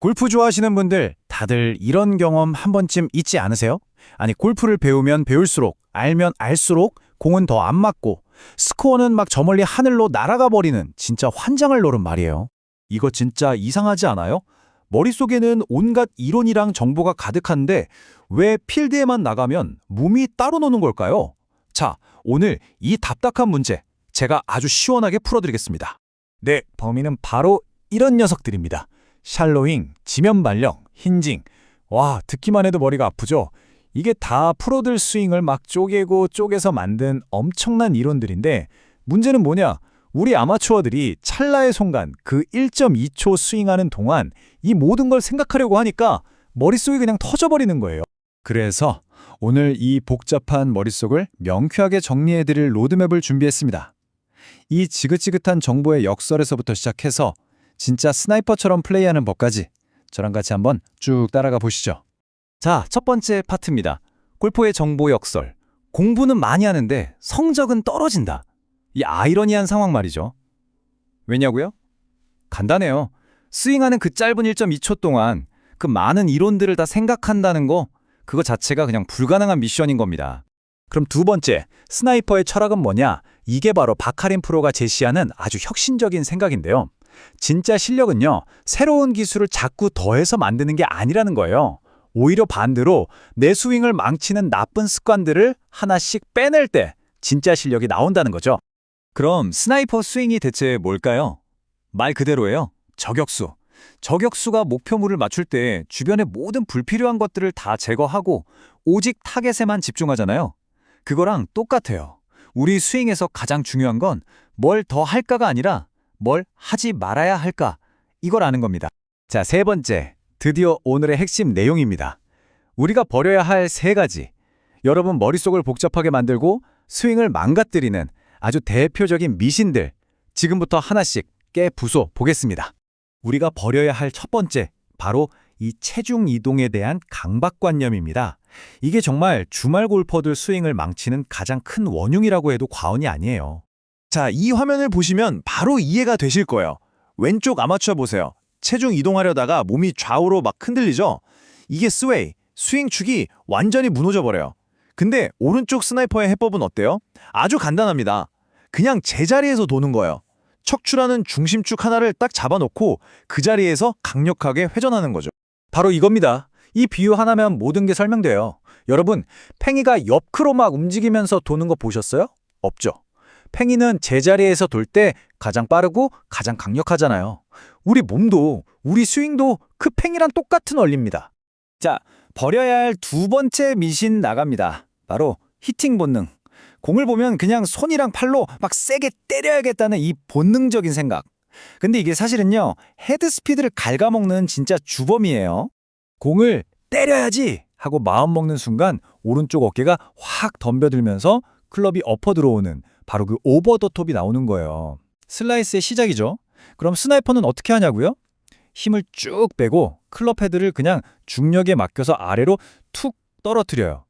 골프 좋아하시는 분들 다들 이런 경험 한 번쯤 있지 않으세요? 아니 골프를 배우면 배울수록 알면 알수록 공은 더 안 맞고 스코어는 막 저 멀리 하늘로 날아가 버리는 진짜 환장을 노른 말이에요. 이거 진짜 이상하지 않아요? 머릿속에는 온갖 이론이랑 정보가 가득한데 왜 필드에만 나가면 몸이 따로 노는 걸까요? 자, 오늘 이 답답한 문제 제가 아주 시원하게 풀어드리겠습니다. 네, 범인은 바로 이런 녀석들입니다. 샬로잉, 지면 발령, 힌징. 와, 듣기만 해도 머리가 아프죠? 이게 다 프로들 스윙을 막 쪼개고 쪼개서 만든 엄청난 이론들인데 문제는 뭐냐? 우리 아마추어들이 찰나의 순간 그 1.2초 스윙하는 동안 이 모든 걸 생각하려고 하니까 머릿속이 그냥 터져버리는 거예요. 그래서 오늘 이 복잡한 머릿속을 명쾌하게 정리해드릴 로드맵을 준비했습니다. 이 지긋지긋한 정보의 역설에서부터 시작해서 진짜 스나이퍼처럼 플레이하는 법까지 저랑 같이 한번 쭉 따라가 보시죠. 자, 첫 번째 파트입니다. 골프의 정보 역설. 공부는 많이 하는데 성적은 떨어진다. 이 아이러니한 상황 말이죠. 왜냐고요? 간단해요. 스윙하는 그 짧은 1.2초 동안 그 많은 이론들을 다 생각한다는 거 그거 자체가 그냥 불가능한 미션인 겁니다. 그럼 두 번째, 스나이퍼의 철학은 뭐냐? 이게 바로 바카린 프로가 제시하는 아주 혁신적인 생각인데요. 진짜 실력은요, 새로운 기술을 자꾸 더해서 만드는 게 아니라는 거예요. 오히려 반대로 내 스윙을 망치는 나쁜 습관들을 하나씩 빼낼 때 진짜 실력이 나온다는 거죠. 그럼 스나이퍼 스윙이 대체 뭘까요? 말 그대로예요. 저격수. 저격수가 목표물을 맞출 때 주변의 모든 불필요한 것들을 다 제거하고 오직 타겟에만 집중하잖아요. 그거랑 똑같아요. 우리 스윙에서 가장 중요한 건 뭘 더 할까가 아니라 뭘 하지 말아야 할까 이걸 아는 겁니다. 자, 세 번째. 드디어 오늘의 핵심 내용입니다. 우리가 버려야 할 세 가지. 여러분 머릿속을 복잡하게 만들고 스윙을 망가뜨리는 아주 대표적인 미신들. 지금부터 하나씩 깨 부숴 보겠습니다. 우리가 버려야 할 첫 번째, 바로 이 체중 이동에 대한 강박관념입니다. 이게 정말 주말 골퍼들 스윙을 망치는 가장 큰 원흉이라고 해도 과언이 아니에요. 자, 이 화면을 보시면 바로 이해가 되실 거예요. 왼쪽 아마추어 보세요. 체중 이동하려다가 몸이 좌우로 막 흔들리죠? 이게 스웨이, 스윙축이 완전히 무너져 버려요. 근데 오른쪽 스나이퍼의 해법은 어때요? 아주 간단합니다. 그냥 제자리에서 도는 거예요. 척추라는 중심축 하나를 딱 잡아놓고 그 자리에서 강력하게 회전하는 거죠. 바로 이겁니다. 이 비유 하나면 모든 게 설명돼요. 여러분, 팽이가 옆으로 막 움직이면서 도는 거 보셨어요? 없죠. 팽이는 제자리에서 돌 때 가장 빠르고 가장 강력하잖아요. 우리 몸도, 우리 스윙도 그 팽이랑 똑같은 원리입니다. 자, 버려야 할 두 번째 미신 나갑니다. 바로 히팅 본능. 공을 보면 그냥 손이랑 팔로 막 세게 때려야겠다는 이 본능적인 생각. 근데 이게 사실은요, 헤드 스피드를 갉아먹는 진짜 주범이에요. 공을 때려야지 하고 마음 먹는 순간 오른쪽 어깨가 확 덤벼들면서 클럽이 엎어 들어오는 바로 그 오버 더 톱이 나오는 거예요. 슬라이스의 시작이죠. 그럼 스나이퍼는 어떻게 하냐고요? 힘을 쭉 빼고 클럽 헤드를 그냥 중력에 맡겨서 아래로 툭 떨어뜨려요.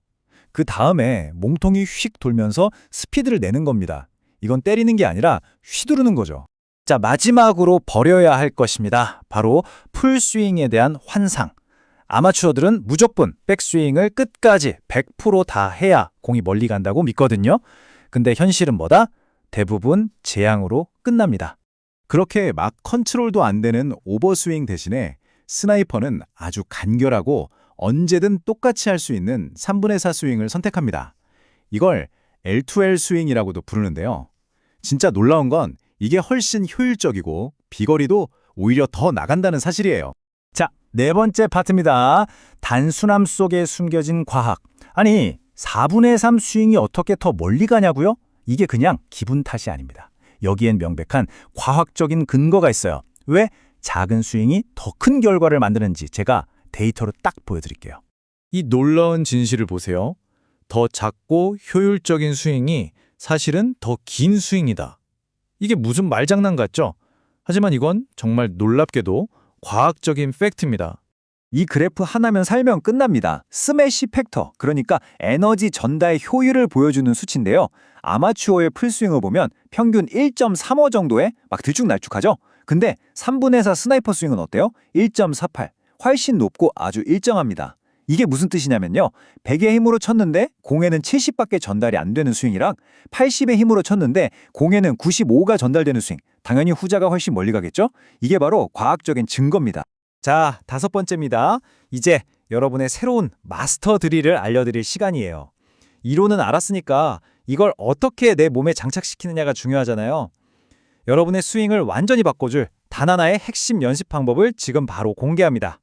그 다음에 몸통이 휙 돌면서 스피드를 내는 겁니다. 이건 때리는 게 아니라 휘두르는 거죠. 자, 마지막으로 버려야 할 것입니다. 바로 풀스윙에 대한 환상. 아마추어들은 무조건 백스윙을 끝까지 100%다 해야 공이 멀리 간다고 믿거든요. 근데 현실은 뭐다? 대부분 재앙으로 끝납니다. 그렇게 막 컨트롤도 안 되는 오버스윙 대신에 스나이퍼는 아주 간결하고 언제든 똑같이 할 수 있는 3분의 4 스윙을 선택합니다. 이걸 L2L 스윙이라고도 부르는데요. 진짜 놀라운 건 이게 훨씬 효율적이고 비거리도 오히려 더 나간다는 사실이에요. 자, 네 번째 파트입니다. 단순함 속에 숨겨진 과학. 아니, 4분의 3 스윙이 어떻게 더 멀리 가냐고요? 이게 그냥 기분 탓이 아닙니다. 여기엔 명백한 과학적인 근거가 있어요. 왜 작은 스윙이 더 큰 결과를 만드는지 제가 데이터로 딱 보여드릴게요. 이 놀라운 진실을 보세요. 더 작고 효율적인 스윙이 사실은 더 긴 스윙이다. 이게 무슨 말장난 같죠? 하지만 이건 정말 놀랍게도 과학적인 팩트입니다. 이 그래프 하나면 살면 끝납니다. 스매시 팩터, 그러니까 에너지 전달 효율을 보여주는 수치인데요. 아마추어의 풀스윙을 보면 평균 1.35 정도에 막 들쭉날쭉하죠? 근데 3분의 4 스나이퍼 스윙은 어때요? 1.48. 훨씬 높고 아주 일정합니다. 이게 무슨 뜻이냐면요. 100의 힘으로 쳤는데 공에는 70밖에 전달이 안 되는 스윙이랑 80의 힘으로 쳤는데 공에는 95가 전달되는 스윙. 당연히 후자가 훨씬 멀리 가겠죠? 이게 바로 과학적인 증거입니다. 자, 다섯 번째입니다. 이제 여러분의 새로운 마스터 드릴을 알려드릴 시간이에요. 이론은 알았으니까 이걸 어떻게 내 몸에 장착시키느냐가 중요하잖아요. 여러분의 스윙을 완전히 바꿔줄 단 하나의 핵심 연습 방법을 지금 바로 공개합니다.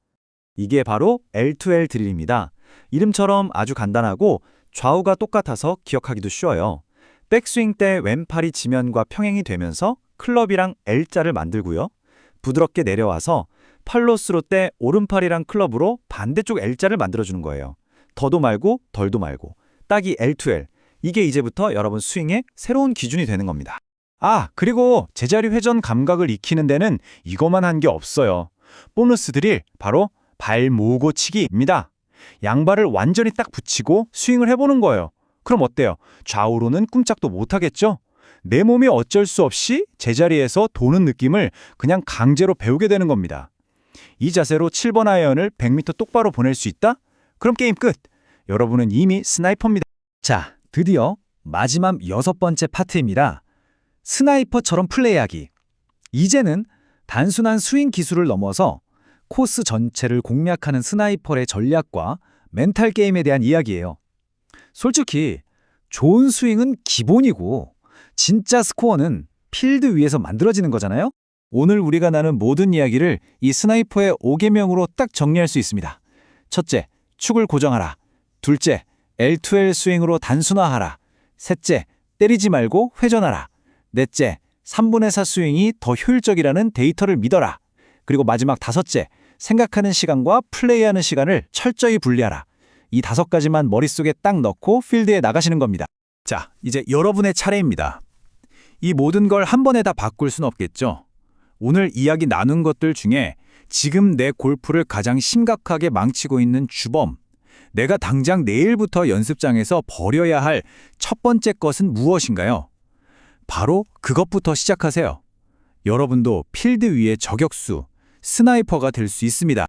이게 바로 L2L 드릴입니다. 이름처럼 아주 간단하고 좌우가 똑같아서 기억하기도 쉬워요. 백스윙 때 왼팔이 지면과 평행이 되면서 클럽이랑 L자를 만들고요. 부드럽게 내려와서 팔로스로 때 오른팔이랑 클럽으로 반대쪽 L자를 만들어주는 거예요. 더도 말고 덜도 말고 딱 이 L2L. 이게 이제부터 여러분 스윙의 새로운 기준이 되는 겁니다. 아, 그리고 제자리 회전 감각을 익히는 데는 이것만 한 게 없어요. 보너스 드릴 바로 발 모으고 치기입니다. 양발을 완전히 딱 붙이고 스윙을 해보는 거예요. 그럼 어때요? 좌우로는 꼼짝도 못하겠죠? 내 몸이 어쩔 수 없이 제자리에서 도는 느낌을 그냥 강제로 배우게 되는 겁니다. 이 자세로 7번 아이언을 100m 똑바로 보낼 수 있다? 그럼 게임 끝. 여러분은 이미 스나이퍼입니다. 자, 드디어 마지막 여섯 번째 파트입니다. 스나이퍼처럼 플레이하기. 이제는 단순한 스윙 기술을 넘어서 코스 전체를 공략하는 스나이퍼의 전략과 멘탈 게임에 대한 이야기예요. 솔직히 좋은 스윙은 기본이고 진짜 스코어는 필드 위에서 만들어지는 거잖아요. 오늘 우리가 나눈 모든 이야기를 이 스나이퍼의 5계명으로 딱 정리할 수 있습니다. 첫째, 축을 고정하라. 둘째, L2L 스윙으로 단순화하라. 셋째, 때리지 말고 회전하라. 넷째, 3분의 4 스윙이 더 효율적이라는 데이터를 믿어라. 그리고 마지막 다섯째, 생각하는 시간과 플레이하는 시간을 철저히 분리하라. 이 다섯 가지만 머릿속에 딱 넣고 필드에 나가시는 겁니다. 자, 이제 여러분의 차례입니다. 이 모든 걸 한 번에 다 바꿀 순 없겠죠. 오늘 이야기 나눈 것들 중에 지금 내 골프를 가장 심각하게 망치고 있는 주범, 내가 당장 내일부터 연습장에서 버려야 할 첫 번째 것은 무엇인가요? 바로 그것부터 시작하세요. 여러분도 필드 위의 저격수, 스나이퍼가 될 수 있습니다.